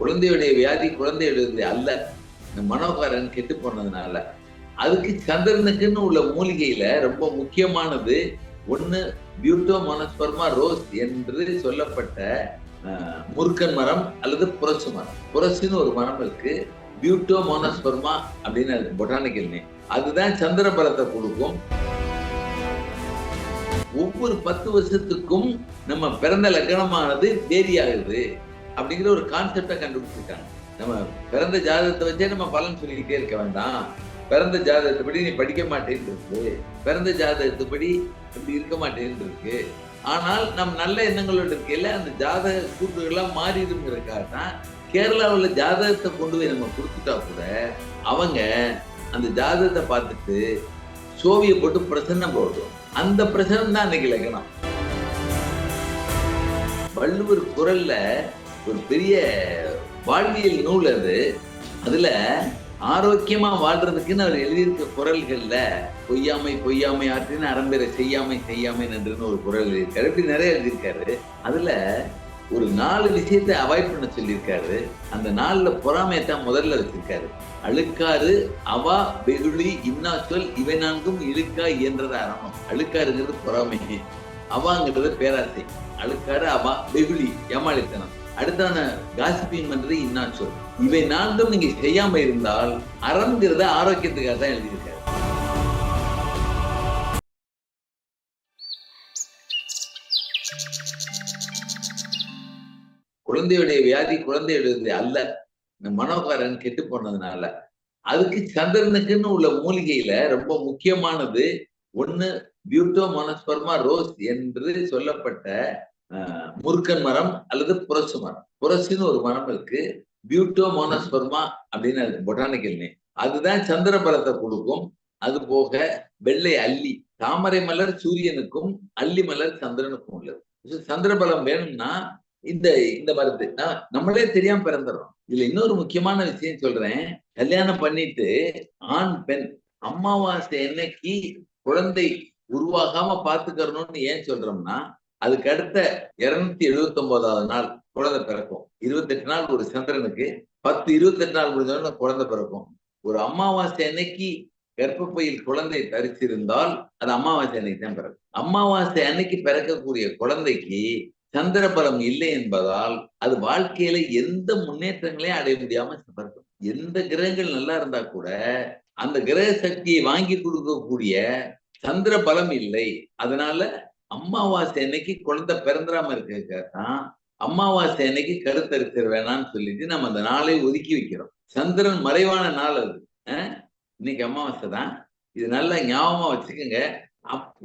குழந்தையுடைய வியாதி குழந்தையுடைய அல்ல. இந்த மனோகாரன் கெட்டு போனதுனால. அதுக்கு சந்திரனுக்குன்னு உள்ள மூலிகையில ரொம்ப முக்கியமானது ஒண்ணு பியூட்டோ மோனஸ்பர்மா ரோஸ் என்று சொல்லப்பட்ட முருக்கன் மரம் அல்லது புரசு மரம். புரசுன்னு ஒரு மரம் இருக்கு. பியூட்டோ மோனஸ்பர்மா அப்படின்னு அது பொட்டானிக்கல் நேம் அதுதான் சந்திர பலத்தை கொடுக்கும். ஒவ்வொரு பத்து வருஷத்துக்கும் நம்ம பிறந்த லக்னமானது வேரி ஆகுது அப்படிங்கிற ஒரு கான்செப்டை கண்டுபிடிச்சிருக்காங்க. நம்ம பிறந்த ஜாதகத்தை வச்சே நம்ம பலன் சொல்லிக்கிட்டே இருக்க வேண்டாம். பிறந்த ஜாதகத்தைப்படி நீ படிக்க மாட்டேன்னு இருக்கு பிறந்த ஜாதகத்துப்படி இப்படி இருக்க மாட்டேன்னு இருக்கு ஆனால் நம் நல்ல எண்ணங்களோட இருக்கையில அந்த ஜாதக கூற்றுகள்லாம் மாறிடுங்கிறதுக்காக தான் கேரளாவில் ஜாதகத்தை கொண்டு போய் நம்ம கொடுத்துட்டா கூட அவங்க அந்த ஜாதகத்தை பார்த்துட்டு சோவியை போட்டு பிரசன்னம் போடுறோம். அந்த பிரசனம் தான் அன்னைக்கு லக்கணம் வள்ளுவர் குரல்ல ஒரு பெரிய வாழ்வியல் நூல் அது. அதுல ஆரோக்கியமா வாழ்றதுக்குன்னு அவர் எழுதியிருக்க குரல்கள்ல பொய்யாமை பொய்யாமை ஆற்றின்னு அறம்பெற செய்யாமை செய்யாமை நன்றுன்னு ஒரு குரல் எழுதியிருக்காரு. இப்படி நிறைய எழுதியிருக்காரு. அதுல ஒரு நாலு விஷயத்தை அவாய்ட் பண்ண சொல்லியிருக்காரு. அந்த நாலுல பொறாமையை தான் முதல்ல வச்சிருக்காரு. அழுக்காறு அவா வெகுளி இன்னா சொல் இவை நான்கும் இழுக்கா இயன்றத அறணும் அழுக்காருங்கிறது பொறாமை. அவாங்கிறது பேராசை. அழுக்காறு அவா வெகுளி. ஏமாளித்தனம். அடுத்தான காசிப்பிங் பண்றது இன்னா சொல் இவை நான்கும் நீங்க செய்யாம இருந்தால் அறம்ங்கிறத ஆரோக்கியத்துக்காக தான் எழுதியிருக்காரு. குழந்தையுடைய வியாதி குழந்தையுடைய அல்ல. இந்த மனோகாரன் கெட்டு போனதுனால. அதுக்கு சந்திரனுக்குன்னு உள்ள மூலிகையில ரொம்ப முக்கியமானது ஒண்ணு பியூட்டோ மனஸ்பர்மா ரோஸ் என்று சொல்லப்பட்ட முருக்கன் மரம் அல்லது புரசு மரம். புரசுன்னு ஒரு மரம் இருக்கு. பியூட்டோ மோனஸ்பர்மா அப்படின்னு அது பொட்டானிக்கல் நேம் அதுதான் சந்திர பலத்தை கொடுக்கும். அது போக வெள்ளை அல்லி. தாமரை மலர் சூரியனுக்கும் அல்லி மலர் சந்திரனுக்கும் உள்ளது. சந்திரபலம் சந்திர பலம் வேணும்னா இந்த இந்த மருந்து நம்மளே தெரியாம பிறந்துடுறோம். இதுல இன்னொரு முக்கியமான விஷயம் சொல்றேன். கல்யாணம் பண்ணிட்டு ஆண் பெண் அமாவாசை என்னைக்கு குழந்தை உருவாகாம பாத்துக்கறணும்னு ஏன் சொல்றோம்னா அதுக்கு அடுத்த இருநூத்தி எழுபத்தி ஒன்பதாவது நாள் குழந்தை பிறக்கும். இருபத்தெட்டு நாள் ஒரு சந்திரனுக்கு பத்து இருபத்தெட்டு நாள் முடிஞ்சோன்னு குழந்தை பிறக்கும். ஒரு அமாவாசை அன்னைக்கு கர்ப்பப்பையில் குழந்தை தரிச்சிருந்தால் அது அமாவாசை அன்னைக்கு தான் பிறக்கும். அமாவாசை அன்னைக்கு பிறக்கக்கூடிய குழந்தைக்கு சந்திர பலம் இல்லை என்பதால் அது வாழ்க்கையில எந்த முன்னேற்றங்களையும் அடைய முடியாம பிறக்கும். எந்த கிரகங்கள் நல்லா இருந்தா கூட அந்த கிரக சக்தியை வாங்கி கொடுக்கக்கூடிய சந்திர பலம் இல்லை. அதனால அமாவாசை அன்னைக்கு குழந்தை பிறந்துடாம இருக்க தான் அமாவாசை அன்னைக்கு கருத்தரித்தர் வேணாம்னு சொல்லிட்டு நம்ம அந்த நாளை ஒதுக்கி வைக்கிறோம். சந்திரன் மறைவான நாள் அது. இன்னைக்கு அமாவாசை தான். இது நல்லா ஞாபகமா வச்சுக்கோங்க. அப்~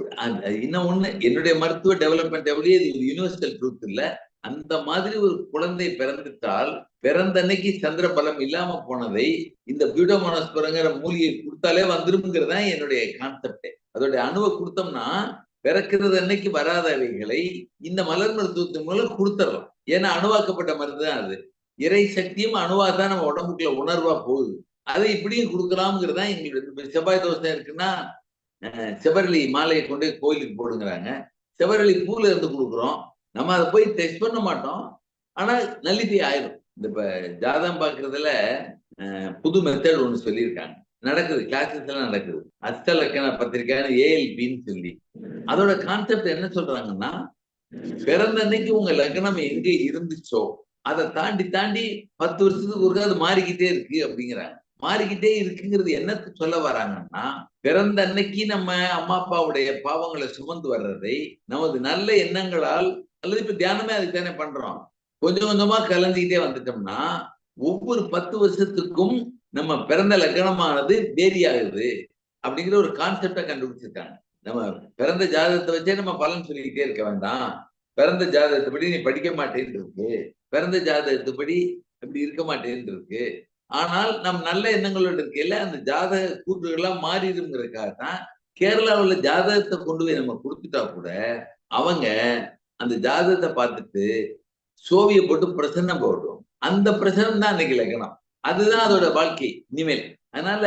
இன்னும் ஒண்ணு என்னுடைய மருத்துவ டெவலப்மெண்ட் எவ்வளோ இது ஒரு யூனிவர்சல் ட்ரூத் இல்ல. அந்த மாதிரி ஒரு குழந்தை பிறந்துட்டால் பிறந்த அன்னைக்கு சந்திர பலம் இல்லாம போனதை இந்த பியூடோமோனஸ்பரங்கிற மூலிகை கொடுத்தாலே வந்துருங்கிறதா தான் என்னுடைய கான்செப்டே அதோடைய அணுவை கொடுத்தோம்னா பிறக்கிறது அன்னைக்கு வராதவைகளை இந்த மலர் மருத்துவத்தின் மூலம் கொடுத்துடலாம் ஏன்னா அணுவாக்கப்பட்ட மருந்து தான் அது. இறை சக்தியும் அணுவா தான் நம்ம உடம்புக்குள்ள உணர்வா போகுது. அதை இப்படியும் கொடுக்கலாம்ங்கிறது தான் எங்களுக்கு செவ்வாய் தோசை இருக்குன்னா செவரளி மாலையை கொண்டு போய் கோயிலுக்கு போடுங்கிறாங்க. செவரளி பூல இருந்து கொடுக்குறோம். நம்ம அதை போய் டெஸ்ட் பண்ண மாட்டோம். ஆனா நல்லிதை ஆயிரும். இந்த இப்ப ஜாதகம் பாக்குறதுல புது மெத்தட் ஒன்று சொல்லியிருக்காங்க. நடக்குது கிளாஸஸ் எல்லாம் நடக்குது. அஸ்தலக்கண பத்திரிக்கைன்னு ஏஎல்பின்னு சொல்லி. அதோட கான்செப்ட் என்ன சொல்றாங்கன்னா பிறந்த அன்னைக்கு உங்க லக்னம் எங்க இருந்துச்சோ அதை தாண்டி தாண்டி பத்து வருஷத்துக்கு ஒரு அது மாறிக்கிட்டே இருக்கு அப்படிங்கிறாங்க. மாறிக்கிட்டே இருக்குங்கிறது என்ன சொல்ல வராங்கன்னா பிறந்த அன்னைக்கு நம்ம அம்மா அப்பாவுடைய பாவங்களை சுமந்து வர்றதை நமது நல்ல எண்ணங்களால் அல்லது இப்ப தியானமே அதுக்கு தானே பண்றோம். கொஞ்சம் கொஞ்சமா கலந்துக்கிட்டே வந்துட்டோம்னா ஒவ்வொரு பத்து வருஷத்துக்கும் நம்ம பிறந்த லக்னமானது வேரி ஆகுது அப்படிங்கிற ஒரு கான்செப்டை கண்டுபிடிச்சிருக்காங்க. நம்ம பிறந்த ஜாதகத்தை வச்சே நம்ம பலன் சொல்லிக்கிட்டே இருக்க வேண்டாம். பிறந்த ஜாதகத்தைப்படி நீ படிக்க மாட்டேன்னு இருக்கு பிறந்த ஜாதகத்துப்படி இப்படி இருக்க மாட்டேன்னு இருக்கு ஆனால் நம் நல்ல எண்ணங்களோட இருக்கையில அந்த ஜாதக கூற்றுகள்லாம் மாறிடுங்கிறதுக்காக தான் கேரளாவில் ஜாதகத்தை கொண்டு போய் நம்ம கொடுத்துட்டா கூட அவங்க அந்த ஜாதகத்தை பார்த்துட்டு சோவியை போட்டு பிரசன்னம் போடும் அந்த பிரசனம் தான் அன்னைக்கு லக்னம் அதுதான் அதோட வாழ்க்கை இனிமேல். அதனால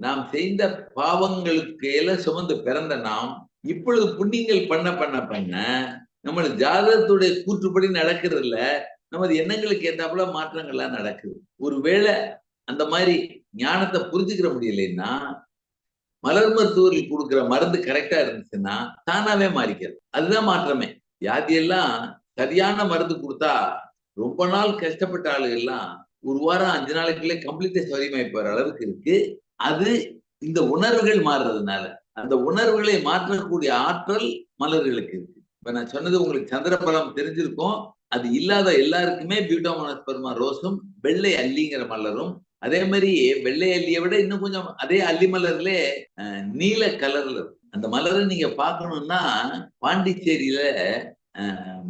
நாம் செய்த பாவங்களுக்கு எல்லாம் சுமந்து பிறந்த நாம் இப்பொழுது புண்ணியங்கள் பண்ண பண்ண பண்ண நம்மள ஜாதகத்துடைய கூற்றுப்படி நடக்கிறது இல்ல நமது எண்ணங்களுக்கு ஏத்தாப்புல மாற்றங்கள்லாம் நடக்குது. ஒருவேளை அந்த மாதிரி ஞானத்தை புரிஞ்சுக்கிற முடியலன்னா மலர் மருத்துவர்கள் கொடுக்குற மருந்து கரெக்டா இருந்துச்சுன்னா தானாவே மாறிக்கிறது. அதுதான் மாற்றமே. வியாதியெல்லாம் சரியான மருந்து கொடுத்தா ரொம்ப நாள் கஷ்டப்பட்ட ஆளுகள்லாம் ஒரு வாரம் அஞ்சு நாளைக்குள்ளே கம்ப்ளீட்டா சௌரியமாய் போற அளவுக்கு இருக்கு. அது இந்த உணர்வுகள் மாறுறதுனால அந்த உணர்வுகளை மாற்றக்கூடிய ஆற்றல் மலர்களுக்கு இருக்கு. இப்ப நான் சொன்னது உங்களுக்கு சந்திரபலம் தெரிஞ்சிருக்கும். அது இல்லாத எல்லாருக்குமே பியூட்டோமோனஸ்பர்மா ரோஸும் வெள்ளை அல்லிங்கிற மலரும். அதே மாதிரி வெள்ளை அல்லியை விட இன்னும் கொஞ்சம் அதே அல்லி மலர்ல நீல கலர்ல அந்த மலரை நீங்க பாக்கணும்னா பாண்டிச்சேரியில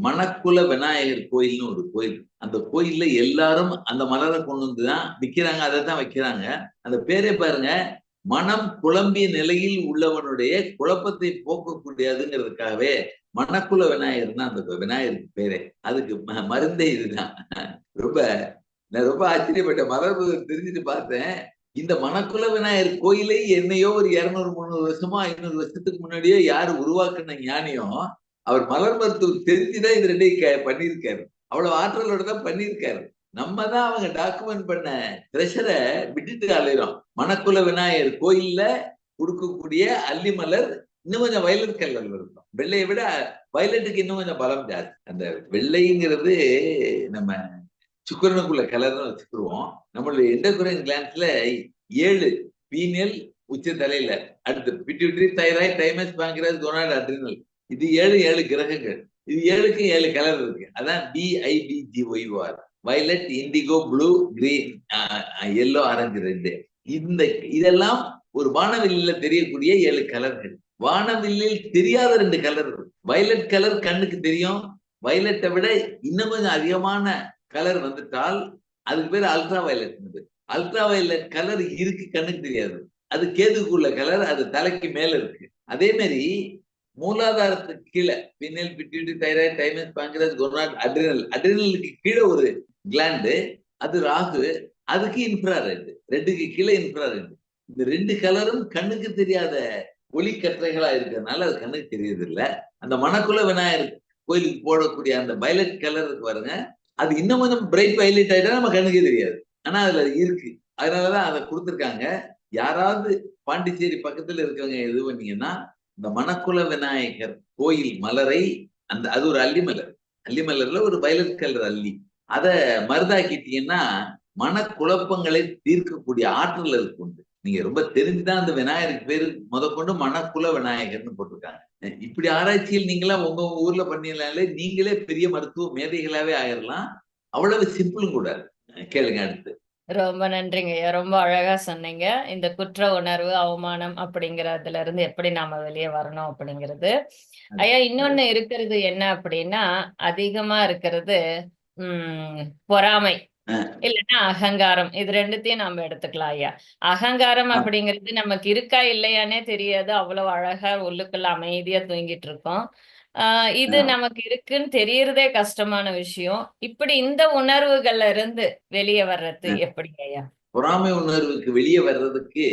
மணக்குல விநாயகர் கோயில்னு ஒரு கோயில். அந்த கோயில்ல எல்லாரும் அந்த மலரை கொண்டு வந்துதான் விற்கிறாங்க அதை தான் வைக்கிறாங்க. அந்த பேரே பாருங்க மனம் குழம்பிய நிலையில் உள்ளவனுடைய குழப்பத்தை போக்கக்கூடியதுங்கிறதுக்காகவே மணக்குல விநாயகர் தான் அந்த விநாயகருக்கு பேரே. அதுக்கு மருந்தே இதுதான். ரொம்ப நான் ரொம்ப ஆச்சரியப்பட்ட மரபு தெரிஞ்சுட்டு பார்த்தேன். இந்த மணக்குல விநாயகர் கோயிலை என்னையோ ஒரு இருநூறு முந்நூறு வருஷமா ஐநூறு வருஷத்துக்கு முன்னாடியோ யாரு உருவாக்குன ஞானியும் அவர் மலர் மருத்துவம் தெரிஞ்சுதான் இது ரெண்டையும் பண்ணியிருக்காரு. அவ்வளவு ஆற்றலோட தான் பண்ணியிருக்காரு. நம்ம தான் அவங்க டாக்குமெண்ட் பண்ண ட்ரெஷரை விட்டுட்டு அலையிறோம். மணக்குல விநாயகர் கோயில்ல கொடுக்கக்கூடிய அல்லி மலர் இன்னும் கொஞ்சம் வயலட் கலர்ல இருக்கும். வெள்ளையை விட வயலட்டுக்கு இன்னும் கொஞ்சம் பலம் ஜாஸ்தி. அந்த வெள்ளைங்கிறது நம்ம சுக்கரனுக்குள்ள கலர்னு வச்சுக்கிடுவோம் நம்மளுடைய எண்டோகுரைன் கிளான்ஸ்ல ஏழு பீனியல் உச்ச தலையில அடுத்து pituitary thyroid thymus pancreas gonad adrenal இது ஏழு ஏழு கிரகங்கள். இது ஏழுக்கும் ஏழு கலர் இருக்கு. அதான் VIBGYOR violet indigo blue green yellow orange ரெண்டு. இந்த இதெல்லாம் ஒரு வானவில்லில தெரியக்கூடிய ஏழு கலர்கள் வானவில்லில் தெரியாத ரெண்டு கலர் வயலட் கலர் கண்ணுக்கு தெரியும். வயலட்டை விட இன்னும் கொஞ்சம் அதிகமான கலர் வந்துட்டால் அதுக்கு பேர் ultra violet ultra violet colour இருக்கு கண்ணுக்கு தெரியாது. அது கேதுக்குள்ள கலர் அது தலைக்கு மேல இருக்கு. அதே மாதிரி மூலாதாரத்துக்கு கீழே பின்னல் pituitary thyroid thymus pancreas gonad adrenal அட்ரினலுக்கு கீழே ஒரு கிளாண்டு அது ராகு அதுக்கு இன்ஃப்ரா ரெட்டு ரெட்டுக்கு கீழே இன்ஃப்ரா ரெட்டு இந்த ரெண்டு கலரும் கண்ணுக்கு தெரியாத ஒளி கற்றைகளா இருக்கிறதுனால அது கண்ணுக்கு தெரியுது இல்ல அந்த மணக்குல விநாயகர் கோயிலுக்கு போடக்கூடிய அந்த பைலட் கலர் இருக்கு பாருங்க அது இன்னும் கொஞ்சம் பிரைட் வைலட் ஆயிட்டா நம்ம கண்ணுக்கே தெரியாது. ஆனா அதுல இருக்கு. அதனாலதான் அதை கொடுத்துருக்காங்க. யாராவது பாண்டிச்சேரி பக்கத்துல இருக்கவங்க இது பண்ணீங்கன்னா இந்த மணக்குல விநாயகர் கோயில் மலரை அந்த அது ஒரு அல்லிமலர். அல்லிமலர்ல ஒரு வயலட் கலர் அல்லி. அத மருதாக்கிட்டீங்கன்னா மனக்குழப்பங்களை தீர்க்கக்கூடிய ஆற்றல் அதுக்கு உண்டு. நீங்க ரொம்ப தெரிஞ்சுதான் அந்த விநாயகருக்கு பேரு முதற்கொண்டு மணக்குல விநாயகர்னு போட்டிருக்காங்க. இப்படி ஆராய்ச்சியில் நீங்களாம் உங்க ஊர்ல பண்ணிடலாம்ல நீங்களே பெரிய மருத்துவ மேதைகளாவே ஆயிரலாம். அவ்வளவு சிம்பிளும் கூட. கேளுங்க அடுத்து. ரொம்ப நன்றிங்க. ஐயா ரொம்ப அழகா சொன்னீங்க. இந்த குற்ற உணர்வு அவமானம் அப்படிங்கறதுல இருந்து எப்படி நாம வெளியே வரணும் அப்படிங்கிறது. ஐயா இன்னொன்னு இருக்கிறது என்ன அப்படின்னா அதிகமா இருக்கிறது உம் பொறாமை இல்லைன்னா அகங்காரம். இது ரெண்டுத்தையும் நம்ம எடுத்துக்கலாம் ஐயா. அகங்காரம் அப்படிங்கிறது நமக்கு இருக்கா இல்லையானே தெரியாது. அவ்வளவு அழகா உள்ளுக்குள்ள அமைதியா தூங்கிட்டு இருக்கோம். ஆஹ் இது நமக்கு இருக்குன்னு தெரியறதே கஷ்டமான விஷயம். இப்படி இந்த உணர்வுகள்ல இருந்து வெளியே வர்றது எப்படி ஐயா? பொறாமை உணர்வுக்கு வெளியே வர்றதுக்கு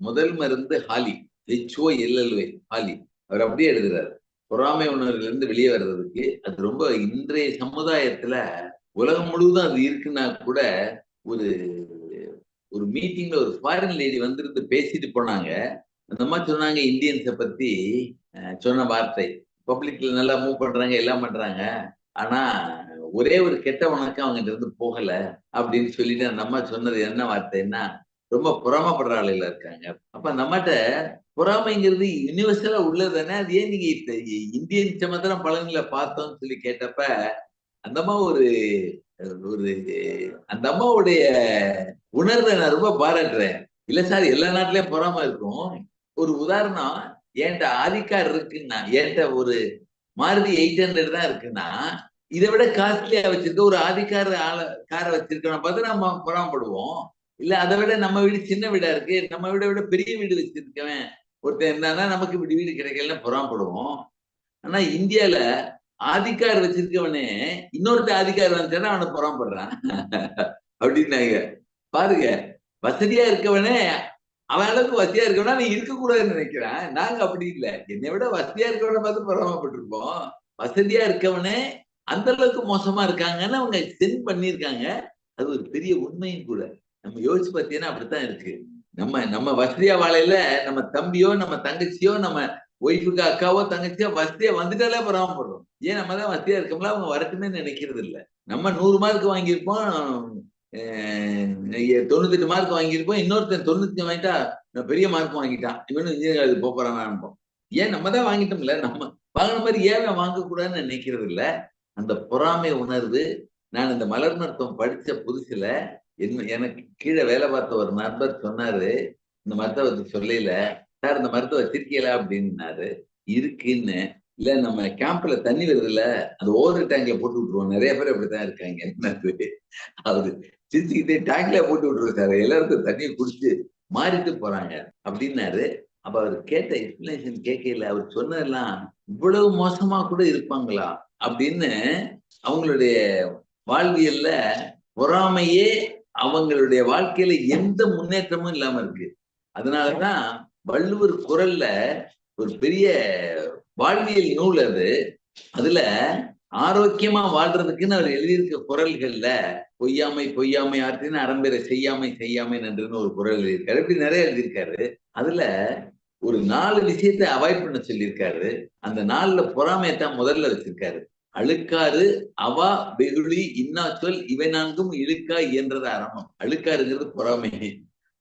முதல் மருந்து ஹாலி ஹெச்ஓ எல்எல்ஒய் ஹாலி. அவர் அப்படியே எழுதுறாரு. பொறாமை உணர்வுல இருந்து வெளியே வர்றதுக்கு அது ரொம்ப இன்றைய சமுதாயத்துல உலகம் முழுவதும் அது இருக்குன்னா கூட ஒரு ஒரு மீட்டிங்ல ஒரு ஃபாரின் லேடி வந்திருந்து பேசிட்டு போனாங்க. அந்த மாதிரி சொன்னாங்க இந்தியன்ஸை பத்தி சொன்ன வார்த்தை பப்ளிக்ல நல்லா மூவ் பண்றாங்க எல்லாம் பண்றாங்க. ஆனா ஒரே ஒரு கெட்ட வணக்கம் அவங்க இருந்து போகல அப்படின்னு சொல்லிட்டு அந்த அம்மா சொன்னது என்ன வார்த்தைன்னா ரொம்ப புறாமப்படுற ஆளுல இருக்காங்க. அப்ப அந்த அம்மாட்ட பொறாமைங்கிறது யூனிவர்சலா உள்ளதானே அது ஏன் நீங்க இந்தியன் சமத்திரம் பழனில பார்த்தோம்னு சொல்லி கேட்டப்ப அந்த அம்மா ஒரு ஒரு அந்த அம்மாவுடைய உணர்வை நான் ரொம்ப பாராட்டுறேன். இல்ல சார் எல்லா நாட்டிலயும் பொறாம இருக்கும். ஒரு உதாரணம் ஏன்டா ஆதிக்கார் இருக்குன்னா ஏன்டா ஒரு மாருதி எயிட் ஹண்ட்ரட் தான் இருக்குன்னா இதை விட காஸ்ட்லியா வச்சிருக்க ஒரு ஆதிக்கார ஆள காரை வச்சிருக்கோம் பார்த்து நம்ம பொறாமப்படுவோம். இல்ல அதை விட நம்ம வீடு சின்ன வீடா இருக்கு நம்ம வீட விட பெரிய வீடு வச்சிருக்கவன் ஒருத்தன் இருந்தானா நமக்கு இப்படி வீடு கிடைக்கல பொறாமப்படுவோம். ஆனா இந்தியால ஆதிக்கார் வச்சிருக்கவனே இன்னொருத்த ஆதிக்கார் வந்துட்டானா அவனை புறம்படுறான் அப்படின்னாங்க. பாருங்க வசதியா இருக்கவனே அவன் அளவுக்கு வசதியா இருக்கவனா நீ இருக்கக்கூடாதுன்னு நினைக்கிறேன். நாங்க அப்படி இல்லை. என்னை விட வசதியா இருக்கவனை பார்த்து பரவாமப்பட்டிருப்போம் வசதியா இருக்கவனே அந்த அளவுக்கு மோசமா இருக்காங்கன்னு அவங்க சென்ட் பண்ணியிருக்காங்க. அது ஒரு பெரிய உண்மையும் கூட. நம்ம யோசிச்சு பார்த்தீங்கன்னா அப்படித்தான் இருக்கு. நம்ம நம்ம வசதியா வாழையில நம்ம தம்பியோ நம்ம தங்கச்சியோ நம்ம ஒய்ஃபுக்கு அக்காவோ தங்கச்சியோ வசதியா வந்துட்டாலே பராமப்படுறோம் ஏன் நம்ம தான் வசதியா இருக்கோம்ல? அவங்க வரட்டுமே நினைக்கிறது இல்லை நம்ம நூறு மார்க் வாங்கியிருப்போம். தொண்ணூத்தெட்டு மார்க் வாங்கியிருப்போம் இன்னொருத்தன் தொண்ணூத்தி வாங்கிட்டா நான் பெரிய மார்க் வாங்கிட்டான். இவனும் இன்ஜினியர் போறான் ஏன் நம்ம தான் வாங்கிட்டோம்ல? நம்ம வாங்கின மாதிரி ஏன் வாங்கக்கூடாதுன்னு நினைக்கிறது இல்லை. அந்த பொறாமை உணர்வு நான் இந்த மலர் மருத்துவம் படிச்ச புதுசுல என்ன எனக்கு கீழே வேலை பார்த்த ஒரு நண்பர் சொன்னாரு. இந்த மருத்துவத்தை சொல்லல. சார் இந்த மருத்துவ வச்சிருக்கீங்களா அப்படின்னாரு. இருக்குன்னு. இல்ல நம்ம கேம்ப்ல தண்ணி வருது இல்ல அந்த ஓவர் டேங்க்ல போட்டு விட்டுருவோம். நிறைய பேர் அப்படித்தான் இருக்காங்க. என்னது? அவரு சிரிச்சுக்கிட்டே டேங்க்ல போட்டு விட்டுருக்காரு எல்லாருக்கும் தண்ணியை குடிச்சு மாறிட்டு போறாங்க. அப்படின்னாரு. அப்ப அவர் கேட்ட எக்ஸ்பிளேஷன் கேட்கல அவர் சொன்னதெல்லாம் இவ்வளவு மோசமா கூட இருப்பாங்களா? அப்படின்னு அவங்களுடைய வாழ்வியல்ல பொறாமையே அவங்களுடைய வாழ்க்கையில எந்த முன்னேற்றமும் இல்லாம இருக்கு. அதனாலதான் வள்ளுவர் குரல்ல ஒரு பெரிய வாழ்வியல் நூல் அது. அதுல ஆரோக்கியமா வாழ்றதுக்குன்னு அவர் எழுதியிருக்க குரல்கள்ல பொய்யாமை பொய்யாமை ஆற்றின்னு அறம்பெற செய்யாமை செய்யாமை நன்றுன்னு ஒரு குரல் எழுதியிருக்காரு. இப்படி நிறைய எழுதியிருக்காரு. அதுல ஒரு நாலு விஷயத்தை அவாய்ட் பண்ண சொல்லியிருக்காரு. அந்த நாலுல பொறாமையத்தான் முதல்ல வச்சிருக்காரு. அழுக்காறு அவா வெகுளி இன்னா சொல் இவை நான்கும் இழுக்கா இயன்றது அறமம். அழுக்காருங்கிறது பொறாமை.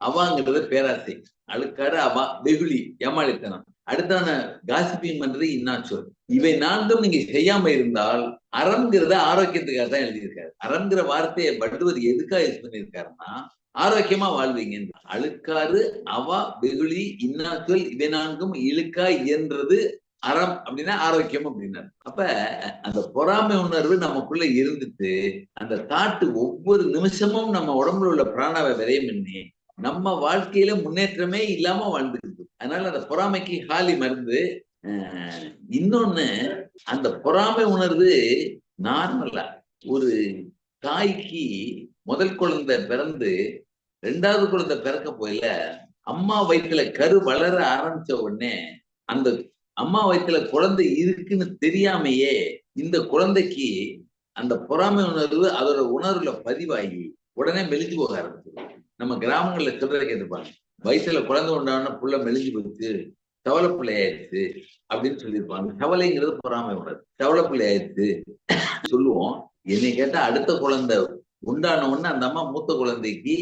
அவாங்கிறது பேராசை. அழுக்காறு அவா வெகுளி. ஏமாளித்தனம். அடுத்தான காசிப்பிங் பண்றது இன்னா சொல் இவை நான்கும் நீங்க செய்யாம இருந்தால் அறம்ங்கிறத ஆரோக்கியத்துக்காக தான் எழுதியிருக்காரு. அறம்ங்கிற வார்த்தையை வள்ளுவர் எதுக்காக யூஸ் பண்ணியிருக்காருன்னா ஆரோக்கியமா வாழ்வீங்க அழுக்காறு அவா வெகுளி இன்னாச்சொல் இவை நான்கும் இழுக்கா இயன்றது அறம் அப்படின்னா ஆரோக்கியம் அப்படின்னாரு. அப்ப அந்த பொறாமை உணர்வு நமக்குள்ள இருந்துட்டு அந்த தாட்டு ஒவ்வொரு நிமிஷமும் நம்ம உடம்புல உள்ள பிராணாவை விரையும் பண்ணி நம்ம வாழ்க்கையில முன்னேற்றமே இல்லாம வாழ்ந்துருக்கு அதனால அந்த பொறாமைக்கு ஹாலி மருந்து. இன்னொன்னு அந்த பொறாமை உணர்வு நார்மலா ஒரு தாய்க்கு முதல் குழந்தை பிறந்து ரெண்டாவது குழந்தை பிறக்க போயில அம்மா வயிற்றுல கரு வளர ஆரம்பிச்ச உடனே அந்த அம்மா வயிற்றுல குழந்தை இருக்குன்னு தெரியாமையே இந்த குழந்தைக்கு அந்த பொறாமை உணர்வு அதோட உணர்வுல பதிவாகி உடனே மெலிஞ்சு போக ஆரம்பிச்சிடும் நம்ம கிராமங்கள்ல சில்லறை கேட்டுப்பாங்க. வயசுல குழந்தை உண்டான புள்ள மெலிஞ்சு போச்சு தவளை பிள்ளை ஆயிடுச்சு அப்படின்னு சொல்லியிருப்பாங்க. தவளைங்கிறது பொறாமை உணர்வு தவளை பிள்ளை ஆயிடுச்சு சொல்லுவோம். என்னை கேட்டா அடுத்த குழந்தை உண்டான உடனே அந்த அம்மா மூத்த குழந்தைக்கு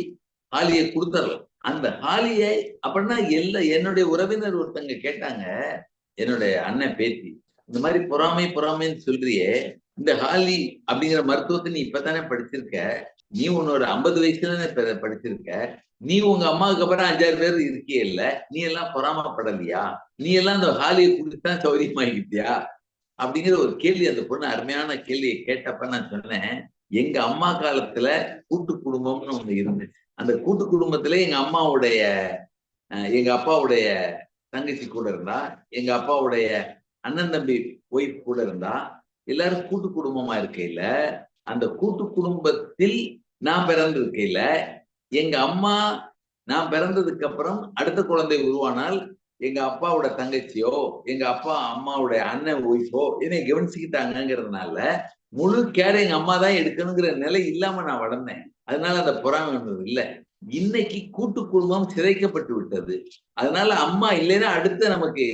ஹாலியை கொடுத்துடலாம் அந்த ஹாலியை அப்படின்னா எல்லா என்னுடைய உறவினர் ஒருத்தங்க கேட்டாங்க என்னுடைய அண்ணன் பேத்தி இந்த மாதிரி பொறாமை பொறாமைன்னு சொல்றியே இந்த ஹாலி அப்படிங்கிற மருத்துவத்தை நீ இப்பதானே படிச்சிருக்க நீ உன்னோட ஐம்பது வயசுல படிச்சிருக்க? நீ உங்க அம்மாவுக்கு அப்புறம் அஞ்சாறு பேர் இருக்கே இல்ல? நீ எல்லாம் பொறாமப்படலையா? நீ எல்லாம் அந்த ஹாலியை குடிச்சுதான் சௌரியமாகிட்டியா அப்படிங்கிற ஒரு கேள்வி அந்த பொண்ணு அருமையான கேள்வியை கேட்டப்ப நான் சொன்னேன். எங்க அம்மா காலத்துல கூட்டு குடும்பம்னு ஒண்ணு இருந்துச்சு. அந்த கூட்டு குடும்பத்துல எங்க அம்மாவுடைய எங்க அப்பாவுடைய தங்கச்சி கூட இருந்தா எங்க அப்பாவுடைய அண்ணன் தம்பி ஒய்ஃப் கூட இருந்தா எல்லாரும் கூட்டு குடும்பமா இருக்கையில அந்த கூட்டு குடும்பத்தில் நான் பிறந்திருக்கையில எங்க அம்மா நான் பிறந்ததுக்கு அப்புறம் அடுத்த குழந்தை உருவானால் எங்க அப்பாவோட தங்கச்சியோ எங்க அப்பா அம்மாவுடைய அண்ணன் ஒய்ஃபோ என்னை கவனிச்சுக்கிட்டாங்கிறதுனால முழு கேர் எங்க அம்மா தான் எடுக்கணுங்கிற நிலை இல்லாம நான் வளர்ந்தேன். அதனால அந்த பொறாமை வந்தது இல்லை. இன்னைக்கு கூட்டு குடும்பம் சிதைக்கப்பட்டு விட்டது. அதனால அம்மா இல்லைன்னா அடுத்து நமக்கு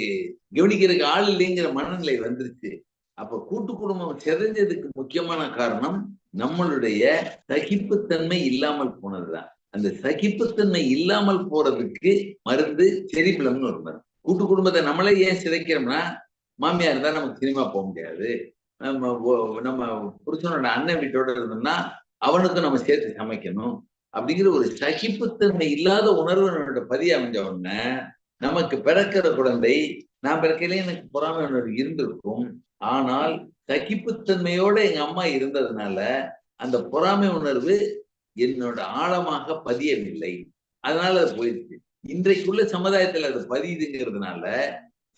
கவனிக்கிறதுக்கு ஆள் இல்லைங்கிற மனநிலை வந்துருச்சு. அப்ப கூட்டு குடும்பம் சிதைஞ்சதுக்கு முக்கியமான காரணம் நம்மளுடைய சகிப்புத்தன்மை இல்லாமல் போனதுதான். அந்த சகிப்புத்தன்மை இல்லாமல் போறதுக்கு மருந்து செரிபிளம்னு ஒரு மருந்து. கூட்டு குடும்பத்தை நம்மளே ஏன் சிதைக்கிறோம்னா மாமியார் தான் நமக்கு சினிமா போக முடியாது. நம்ம நம்ம புருஷனோட அண்ணன் வீட்டோட இருந்தோம்னா அவனுக்கும் நம்ம சேர்த்து சமைக்கணும். அப்படிங்கிற ஒரு சகிப்புத்தன்மை இல்லாத உணர்வு நம்மளோட பதிய அமைஞ்ச உடனே நமக்கு பிறக்கிற குழந்தை நான் பிறக்கையிலே எனக்கு பொறாமை உணர்வு இருந்திருக்கும். ஆனால் சகிப்புத்தன்மையோட எங்க அம்மா இருந்ததுனால அந்த பொறாமை உணர்வு என்னோட ஆழமாக பதியவில்லை. அதனால அது போயிடுச்சு. இன்றைக்குள்ள சமுதாயத்துல அது பதியுதுங்கிறதுனால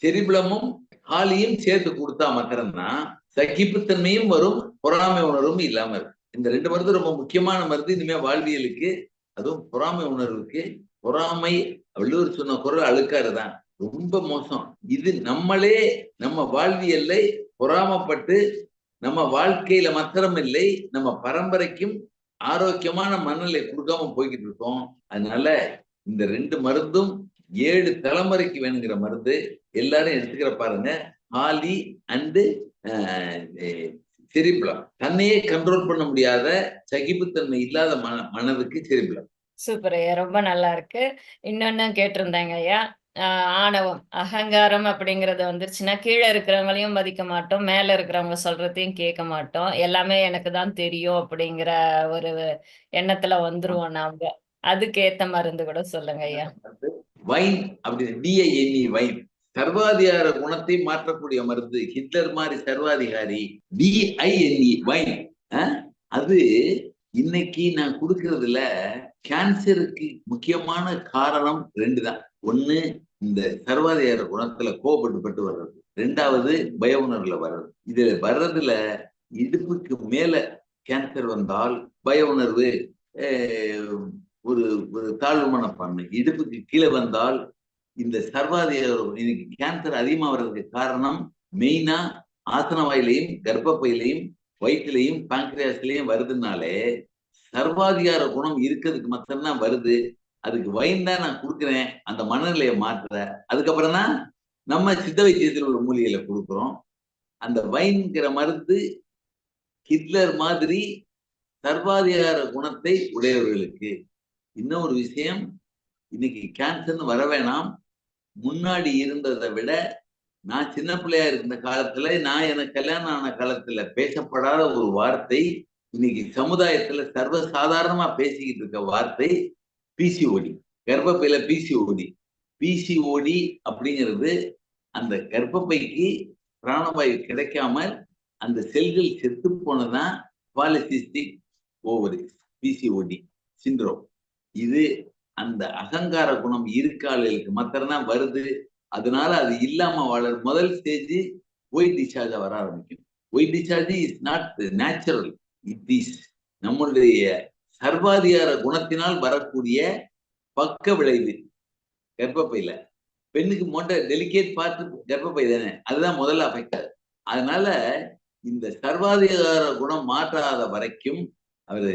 செரிபிளமும் ஹாலியும் சேர்த்து கொடுத்தா மாத்திரம்தான் சகிப்புத்தன்மையும் வரும் பொறாமை உணர்வும் இல்லாம இருக்கு இந்த ரெண்டு மருந்து ரொம்ப முக்கியமான மருந்து இனிமே வாழ்வியலுக்கு அதுவும் பொறாமை உணர்வுக்கு பொறாமை வள்ளுவர் சொன்ன குரல் அழுக்காருதான் ரொம்ப மோசம். இது நம்மளே நம்ம வாழ்வியல்ல பொறாமப்பட்டு நம்ம வாழ்க்கையில மாத்திரம் இல்லை நம்ம பரம்பரைக்கும் ஆரோக்கியமான மனநிலை கொடுக்காம போய்கிட்டு இருக்கோம் அதனால இந்த ரெண்டு மருந்தும் ஏழு தலைமுறைக்கு வேணுங்கிற மருந்து எல்லாரும் எடுத்துக்கிற பாருங்க. ஹாலி அண்டு செரிப்ளம் தன்னையே கண்ட்ரோல் பண்ண முடியாத சகிப்புத்தன்மை இல்லாத மன மனதுக்கு செரிப்ளம் சூப்பர் ஐயா. ரொம்ப நல்லா இருக்கு. இன்னொன்னு கேட்டிருந்தாங்க ஐயா. ஆணவம் அகங்காரம் அப்படிங்கறது வந்துருச்சுன்னா கீழே இருக்கிறவங்களையும் மதிக்க மாட்டோம் மேல இருக்கிறவங்க சொல்றதையும் கேட்க மாட்டோம். எல்லாமே எனக்கு தான் தெரியும் அப்படிங்கிற ஒரு எண்ணத்துல வந்துருவோம் நாம அதுக்கு ஏத்த மருந்து கூட சொல்லுங்க ஐயா. வைன் அப்படி டிஐஎன்இ வைன். சர்வாதிகார குணத்தை மாற்றக்கூடிய மருந்து. ஹிட்லர் மாதிரி சர்வாதிகாரி டிஐஎன்இ வைன். அது இன்னைக்கு நான் கொடுக்கறதுல கேன்சருக்கு முக்கியமான காரணம் ரெண்டு தான் ஒண்ணு இந்த சர்வாதிகார குணத்துல கோபப்பட்டு வர்றது. ரெண்டாவது பய உணர்வுல வர்றது. இதுல வர்றதுல இடுப்புக்கு மேல கேன்சர் வந்தால் பய உணர்வு ஒரு ஒரு தாழ்வு மனப்பான்மை இடுப்புக்கு கீழே வந்தால் இந்த சர்வாதிகார இன்னைக்கு கேன்சர் அதிகமா வர்றதுக்கு காரணம் மெயினா ஆசன வாயிலையும் கர்ப்பப்பையிலையும் வயிற்றுலையும் பாங்க்ரியாஸ்லயும் வருதுனாலே சர்வாதிகார குணம் இருக்கிறதுக்கு மட்டும்தான் வருது. அதுக்கு வயன் தான் நான் கொடுக்குறேன். அந்த மனநிலையை மாற்றுற. அதுக்கப்புறம் தான் நம்ம சித்த வைத்தியத்தில் உள்ள மூலிகையில கொடுக்குறோம். அந்த வைன்கிற மருந்து ஹிட்லர் மாதிரி சர்வாதிகார குணத்தை உடையவர்களுக்கு. இன்னொரு விஷயம் இன்னைக்கு கேன்சர்னு வர வேணாம். முன்னாடி இருந்ததை விட நான் சின்ன பிள்ளையா இருந்த காலத்துல நான் எனக்கு கல்யாணம் ஆன காலத்துல பேசப்படாத ஒரு வார்த்தை இன்னைக்கு சமுதாயத்துல சர்வசாதாரணமா பேசிக்கிட்டு இருக்க வார்த்தை பிசிஓடி கர்ப்பப்பையில பிசிஓடி பிசிஓடி அப்படிங்கிறது அந்த கர்ப்பப்பைக்கு பிராணவாயு கிடைக்காமல் அந்த செல்கள் செத்து போனதான் பாலிசிஸ்டிக் ஓவரி பிசிஓடி சிண்ட்ரோம் இது அந்த அகங்கார குணம் இருக்காளுக்கு மாத்திரம்தான் வருது. அதனால அது இல்லாம வளர் முதல் ஸ்டேஜ் ஒயிட் டிஸ்சார்ஜ் வர ஆரம்பிக்கும். White discharge is not natural it is நம்மளுடைய சர்வாதிகார குணத்தினால் வரக்கூடிய பக்க விளைவு. கர்ப்பப்பையில. பெண்ணுக்கு மொட்டை டெலிகேட் பார்த்து கர்ப்பப்பை தானே? அதுதான் முதல்ல அஃபெக்ட் அதனால இந்த சர்வாதிகார குணம் மாற்றாத வரைக்கும் அவரு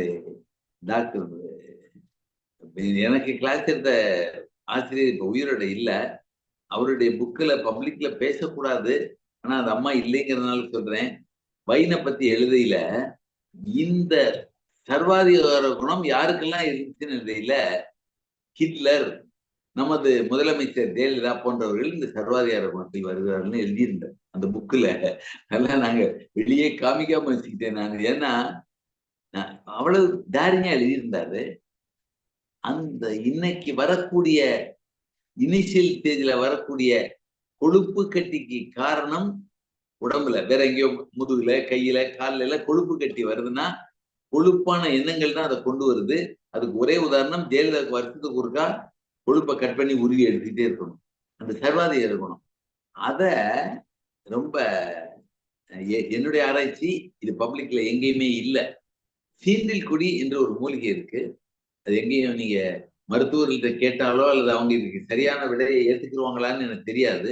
டாக்டர் எனக்கு கிளாஸ் எடுத்த ஆசிரியர் இப்ப உயிரோட இல்லை. அவருடைய புக்கில் பப்ளிக்ல பேசக்கூடாது. ஆனால் அந்த அம்மா இல்லைங்கிறதுனால சொல்றேன். வைனை பத்தி எழுதையில இந்த சர்வாதிகார குணம் யாருக்கெல்லாம் இருந்துச்சுன்னு எழுதையில ஹிட்லர் நமது முதலமைச்சர் ஜெயலலிதா போன்றவர்கள் இந்த சர்வாதிகார குணத்தில் வருகிறார்கள் எழுதியிருந்தார். அந்த புக்கில் அதெல்லாம் நாங்க வெளியே காமிக்காம வச்சுக்கிட்டேன் நான் ஏன்னா அவ்வளவு தாரியா எழுதியிருந்தாரு. அந்த இன்னைக்கு வரக்கூடிய இனிஷியல் ஸ்டேஜ்ல வரக்கூடிய கொழுப்பு கட்டிக்கு காரணம் உடம்புல. வேற எங்கேயோ முதுகுல கையில காலில எல்லாம் கொழுப்பு கட்டி வருதுன்னா கொழுப்பான எண்ணங்கள் தான் அதை கொண்டு வருது. அதுக்கு ஒரே உதாரணம் ஜெயலலிதாவுக்கு வருஷத்துக்கு ஒருக்கா கொழுப்பை கட் பண்ணி உருவி எடுத்துக்கிட்டே இருக்கணும். அந்த சர்வாதிகார இருக்கணும் அத ரொம்ப என்னுடைய ஆராய்ச்சி இது பப்ளிக்ல எங்கேயுமே இல்லை. சீந்தில் குடி என்ற ஒரு மூலிகை இருக்கு. அது எங்கேயும் நீங்க மருத்துவர்கள்ட்ட கேட்டாலோ அல்லது அவங்க இதுக்கு சரியான விடையை ஏத்துக்கிடுவாங்களான்னு எனக்கு தெரியாது.